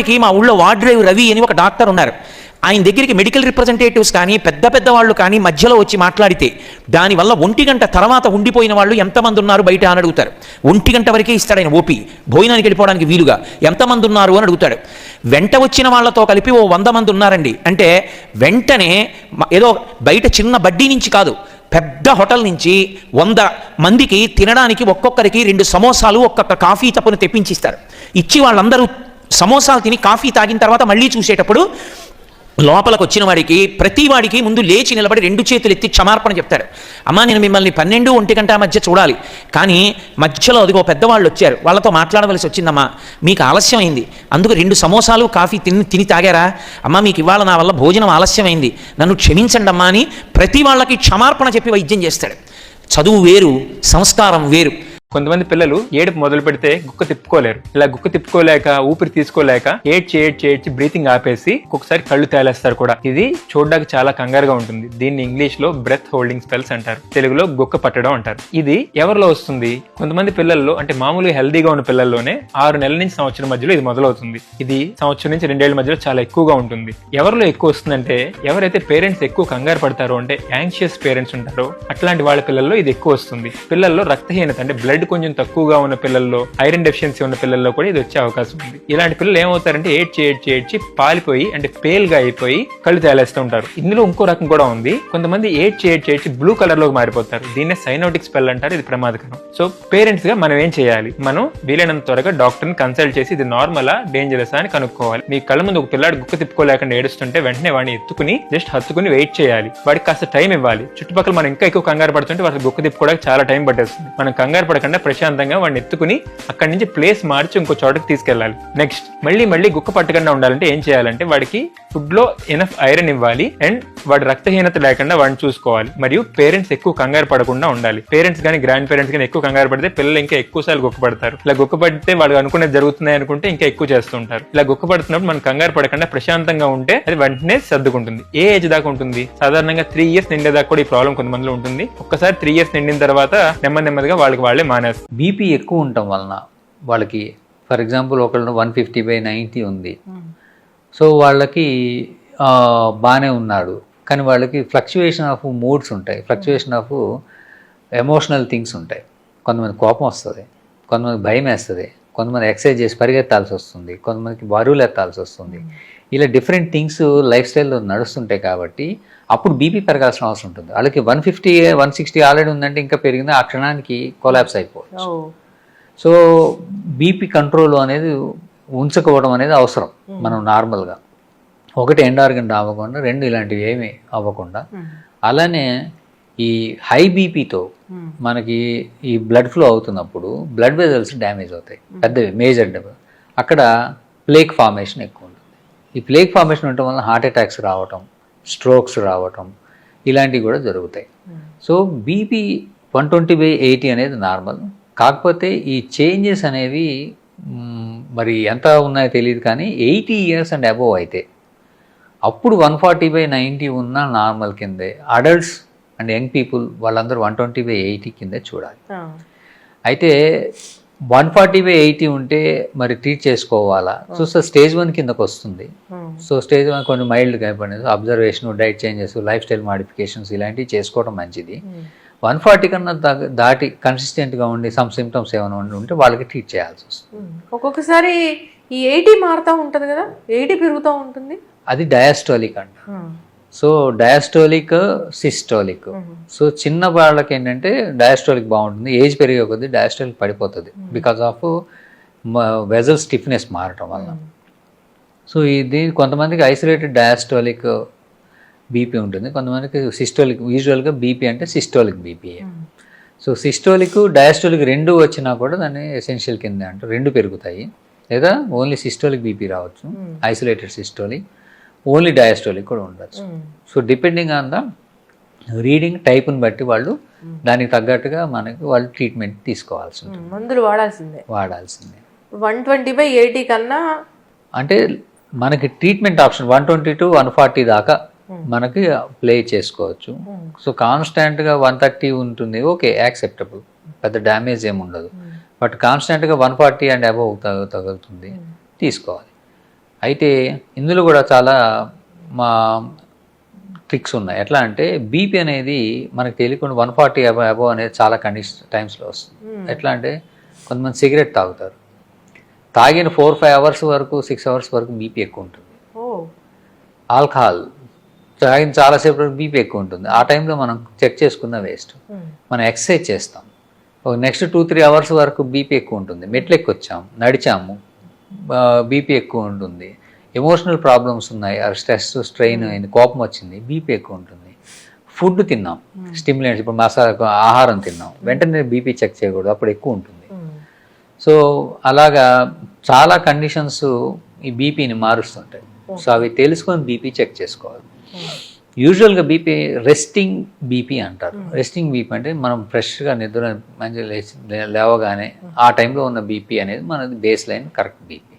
ఇప్పటికీ మా ఊళ్ళో వార్డ్రైవ్ రవి అని ఒక డాక్టర్ ఉన్నారు. ఆయన దగ్గరికి మెడికల్ రిప్రజెంటేటివ్స్ కానీ పెద్ద పెద్ద వాళ్ళు కానీ మధ్యలో వచ్చి మాట్లాడితే దానివల్ల ఒంటి గంట తర్వాత ఉండిపోయిన వాళ్ళు ఎంతమంది ఉన్నారు బయట అని అడుగుతారు. ఒంటి గంట వరకే ఇస్తాడు ఆయన ఓపి. భోజనానికి వెళ్ళిపోవడానికి వీలుగా ఎంతమంది ఉన్నారు అని అడుగుతాడు. వెంట వచ్చిన వాళ్ళతో కలిపి ఓ వంద మంది ఉన్నారండి. అంటే వెంటనే ఏదో బయట చిన్న బడ్డీ నుంచి కాదు పెద్ద హోటల్ నుంచి వంద మందికి తినడానికి ఒక్కొక్కరికి రెండు సమోసాలు ఒక్కొక్క కాఫీ తప్పును తెప్పించిస్తారు. ఇచ్చి వాళ్ళందరూ సమోసాలు తిని కాఫీ తాగిన తర్వాత మళ్ళీ చూసేటప్పుడు లోపలకు వచ్చిన వాడికి ప్రతి వాడికి ముందు లేచి నిలబడి రెండు చేతులు ఎత్తి క్షమార్పణ చెప్తారు. అమ్మా నేను మిమ్మల్ని పన్నెండు ఒంటి గంట మధ్య చూడాలి. కానీ మధ్యలో అదిగో పెద్దవాళ్ళు వచ్చారు. వాళ్ళతో మాట్లాడవలసి వచ్చిందమ్మా. మీకు ఆలస్యం అయింది. అందుకు రెండు సమోసాలు కాఫీ తిని తిని తాగారా? అమ్మా మీకు ఇవాళ నా వల్ల భోజనం ఆలస్యమైంది నన్ను క్షమించండి అమ్మా అని ప్రతి వాళ్ళకి క్షమార్పణ చెప్పి వైద్యం చేస్తాడు. చదువు వేరు సంస్కారం వేరు. కొంతమంది పిల్లలు ఏడుపు మొదలు పెడితే గుక్క తిప్పుకోలేరు. ఇలా గుక్క తిప్పుకోలేక ఊపిరి తీసుకోలేక ఏడ్చి ఏడ్చి ఏడ్చి బ్రీతింగ్ ఆపేసి ఒక్కొక్కసారి కళ్ళు తేలేస్తారు కూడా. ఇది చూడడానికి చాలా కంగారుగా ఉంటుంది. దీన్ని ఇంగ్లీష్లో బ్రెత్ హోల్డింగ్ స్పెల్స్ అంటారు. తెలుగులో గుక్క పట్టడం అంటారు. ఇది ఎవరిలో వస్తుంది? కొంతమంది పిల్లల్లో అంటే మామూలుగా హెల్దీగా ఉన్న పిల్లల్లోనే ఆరు నెలల నుంచి సంవత్సరం మధ్యలో ఇది మొదలవుతుంది. ఇది సంవత్సరం నుంచి రెండేళ్ళ మధ్యలో చాలా ఎక్కువగా ఉంటుంది. ఎవరిలో ఎక్కువ వస్తుందంటే ఎవరైతే పేరెంట్స్ ఎక్కువ కంగారు పడతారో అంటే యాంగ్షియస్ పేరెంట్స్ ఉంటారో అట్లాంటి వాళ్ళ పిల్లల్లో ఇది ఎక్కువ వస్తుంది. పిల్లల్లో రక్తహీనత అంటే బ్లడ్ కొంచెం తక్కువగా ఉన్న పిల్లల్లో ఐరన్ డెఫిషియన్సీ ఉన్న పిల్లల్లో కూడా ఇది వచ్చే అవకాశం ఉంది. ఇలాంటి పిల్లలు ఏమవుతారంటే ఏడ్చి ఏడ్చి ఏడ్చి పాలిపోయి అంటే పేల్గా అయిపోయి కళ్ళు తేలేస్తూ ఉంటారు. ఇందులో ఇంకో రకం కూడా ఉంది. కొంతమంది ఏడ్చి ఏడ్చి ఏడ్చి బ్లూ కలర్లోకి మారిపోతారు. దీన్నే సైనోటిక్స్ స్పెల్ అంటారు. ఇది ప్రమాదకరం. సో పేరెంట్స్గా మనం ఏం చేయాలి? మనం వీలైనంత త్వరగా డాక్టర్ని కన్సల్ట్ చేసి ఇది నార్మలా డేంజరస్ అని కనుక్కోవాలి. మీ కళ్ళ ముందు ఒక పిల్లాడు గుక్క తిప్పుకోలేకుండా ఏడుస్తుంటే వెంటనే వాడిని ఎత్తుకుని జస్ట్ హత్తుకుని వెయిట్ చేయాలి. వాడికి కాస్త టైం ఇవ్వాలి. చుట్టుపక్కల మనం ఇంకా ఎక్కువ కంగారు పడుతుంటే వాడికి గుక్క తిప్పుకోవడానికి చాలా టైం పట్టేస్తుంది. మనం కంగారు పడకుండా ప్రశాంతంగా వాడిని ఎత్తుకుని అక్కడి నుంచి ప్లేస్ మార్చి ఇంకో చోటకి తీసుకెళ్ళాలి. నెక్స్ట్ మళ్ళీ మళ్ళీ గుక్క పట్టకుండా ఉండాలంటే ఏం చేయాలంటే వాడికి ఫుడ్లో ఎనఫ్ ఐరన్ ఇవ్వాలి అండ్ వాడి రక్తహీనత లేకుండా వాడిని చూసుకోవాలి. మరియు పేరెంట్స్ ఎక్కువ కంగారు పడకుండా ఉండాలి. పేరెంట్స్ కానీ గ్రాండ్ పేరెంట్స్ కానీ ఎక్కువ కంగారు పడితే పిల్లలు ఇంకా ఎక్కువ సార్లు గుక్కపడతారు ఇలా గుక్కపడితే వాళ్ళు అనుకునేది జరుగుతున్నాయి అనుకుంటే ఇంకా ఎక్కువ చేస్తుంటారు ఇలా గుక్కపడుతున్నప్పుడు మనం కంగారు పడకుండా ప్రశాంతంగా ఉంటే అది వెంటనే సర్దుకుంటుంది. ఏ ఏజ్ దాకా ఉంటుంది? సాధారణంగా త్రీ ఇయర్స్ నిండేదాకా కూడా ఈ ప్రాబ్లం కొంతమందిలో ఉంటుంది. ఒక్కసారి త్రీ ఇయర్స్ నిండిన తర్వాత నెమ్మది నెమ్మదిగా వాళ్ళకి వాళ్ళే మైనస్ బీపీ ఎక్కువ ఉండటం వలన వాళ్ళకి ఫర్ ఎగ్జాంపుల్ ఒకళ్ళు వన్ ఫిఫ్టీ బై నైంటీ ఉంది. సో వాళ్ళకి బాగానే ఉన్నాడు. కానీ వాళ్ళకి ఫ్లక్చువేషన్ ఆఫ్ మూడ్స్ ఉంటాయి. ఫ్లక్చువేషన్ ఆఫ్ ఎమోషనల్ థింగ్స్ ఉంటాయి. కొంతమంది కోపం వస్తుంది కొంతమంది భయం వేస్తుంది కొంతమంది ఎక్సర్సైజ్ చేసి పరిగెత్తాల్సి వస్తుంది కొంతమందికి బరువులు ఎత్తాల్సి వస్తుంది. ఇలా డిఫరెంట్ థింగ్స్ లైఫ్ స్టైల్లో నడుస్తుంటాయి కాబట్టి అప్పుడు బీపీ పెరగాల్సిన అవసరం ఉంటుంది. వాళ్ళకి one fifty one sixty already ఉందంటే ఇంకా పెరిగింది? ఆ క్షణానికి కొలాప్స్ అయిపోవచ్చు. సో బీపీ కంట్రోల్ అనేది ఉంచుకోవడం అనేది అవసరం మనం నార్మల్గా ఒకటి ఎండ్ ఆర్గన్ అవ్వకుండా రెండు ఇలాంటివి ఏమీ అవ్వకుండా. అలానే ఈ హై బీపీతో మనకి ఈ బ్లడ్ ఫ్లో అవుతున్నప్పుడు బ్లడ్ వెజల్స్ డ్యామేజ్ అవుతాయి. పెద్దవి మేజర్ అక్కడ ప్లేక్ ఫార్మేషన్ ఎక్కువ ఈ ప్లేక్ ఫార్మేషన్ ఉండటం వల్ల హార్ట్ అటాక్స్ రావటం స్ట్రోక్స్ రావటం ఇలాంటివి కూడా జరుగుతాయి. So BP one twenty by eighty అనేది నార్మల్ కాకపోతే ఈ చేంజెస్ అనేవి మరి ఎంత ఉన్నాయో తెలియదు కానీ ఎయిటీ ఇయర్స్ అండ్ అబోవ్ అయితే. అప్పుడు వన్ ఫార్టీ బై నైంటీ ఉన్న నార్మల్ కిందే అడల్ట్స్ అండ్ యంగ్ పీపుల్ వాళ్ళందరూ వన్ ట్వంటీ బై ఎయిటీ కిందే చూడాలి. అయితే వన్ ఫార్టీ బై ఎయిటీ ఉంటే మరి ట్రీట్ చేసుకోవాలా? సో స్టేజ్ వన్ కిందకు వస్తుంది. సో స్టేజ్ వన్ కొన్ని మైల్డ్గా అయిపోయింది observation diet changes life style modifications ఇలాంటివి చేసుకోవడం మంచిది. వన్ ఫార్టీ కన్నా దాటి కన్సిస్టెంట్గా ఉండి సమ్ సిమ్టమ్స్ ఏమైనా ఉండి ఉంటే వాళ్ళకి ట్రీట్ చేయాల్సి వస్తుంది. ఒక్కొక్కసారి ఈ ఎయిటీ మారుతూ ఉంటుంది కదా? ఎయిటీ పెరుగుతూ ఉంటుంది? అది డయాస్టోలిక్ అంట. సో డయాస్టోలిక్ సిస్టోలిక్ సో చిన్న వాళ్ళకి ఏంటంటే డయాస్టోలిక్ బాగుంటుంది ఏజ్ పెరిగే కొద్దీ డయాస్టోలిక్ పడిపోతుంది. బికాస్ ఆఫ్ వెజల్ స్టిఫ్నెస్ మారటం వల్ల. సో ఇది కొంతమందికి ఐసోలేటెడ్ డయాస్టోలిక్ బీపీ ఉంటుంది కొంతమందికి సిస్టోలిక్ యూజువల్గా బీపీ అంటే systolic BP so systolic diastolic రెండు వచ్చినా కూడా దాన్ని ఎసెన్షియల్ కింద అంటారు రెండు పెరుగుతాయి. లేదా ఓన్లీ సిస్టోలిక్ బీపీ రావచ్చు ఐసోలేటెడ్ సిస్టోలిక్ ఓన్లీ డయాస్టోలిక్ కూడా ఉండొచ్చు. So depending on the reading టైప్ని బట్టి వాళ్ళు దానికి తగ్గట్టుగా మనకి వాళ్ళు ట్రీట్మెంట్ తీసుకోవాల్సి ఉంటుంది. మందులు వాడాల్సిందే. వాడాల్సిందే. వన్ ట్వంటీ బై ఎయిటీ కన్నా అంటే మనకి treatment option one twenty to one forty దాకా మనకి ప్లే చేసుకోవచ్చు. సో కాన్స్టాంట్గా వన్ థర్టీ ఉంటుంది. Okay acceptable. పెద్ద డ్యామేజ్ ఏమి ఉండదు బట్ కాన్స్టాంట్గా వన్ ఫార్టీ అండ్ అబవ్ తగులుతుంది. తీసుకోవాలి. అయితే ఇందులో కూడా చాలా మా ట్రిక్స్ ఉన్నాయి. ఎట్లా అంటే బీపీ అనేది మనకు తెలియకుండా వన్ ఫార్టీ అబో అబో అనేది చాలా కండిషన్ టైమ్స్లో వస్తుంది. ఎట్లా అంటే కొంతమంది సిగరెట్ తాగుతారు. తాగిన ఫోర్ ఫైవ్ అవర్స్ వరకు సిక్స్ అవర్స్ వరకు బీపీ ఎక్కువ ఉంటుంది. ఆల్కహాల్ తాగిన చాలాసేపు వరకు బీపీ ఎక్కువ ఉంటుంది. ఆ టైంలో మనం చెక్ చేసుకున్న వేస్ట్ మనం ఎక్సర్సైజ్ చేస్తాం. ఒక నెక్స్ట్ టూ త్రీ అవర్స్ వరకు బీపీ ఎక్కువ ఉంటుంది. మెట్లు ఎక్కువ వచ్చాము నడిచాము. బీపీ ఎక్కువ ఉంటుంది. ఎమోషనల్ ప్రాబ్లమ్స్ ఉన్నాయి. స్ట్రెస్ స్ట్రెయిన్ అయింది కోపం వచ్చింది బీపీ ఎక్కువ ఉంటుంది. ఫుడ్ తిన్నాం. స్టిమ్యులేట్స్ ఇప్పుడు మసాలా ఆహారం తిన్నాం. వెంటనే బీపీ చెక్ చేయకూడదు. అప్పుడు ఎక్కువ ఉంటుంది. సో అలాగా చాలా కండిషన్స్ ఈ బీపీని మారుస్తుంటాయి. సో అవి తెలుసుకొని బీపీ చెక్ చేసుకోవాలి. యూజువల్గా బీపీ రెస్టింగ్ బీపీ అంటారు. రెస్టింగ్ బీపీ అంటే మనం ఫ్రెష్గా నిద్ర మంచిగా లేచి లేవగానే ఆ టైంలో ఉన్న బీపీ అనేది మనది బేస్ లైన్ కరెక్ట్ బీపీ.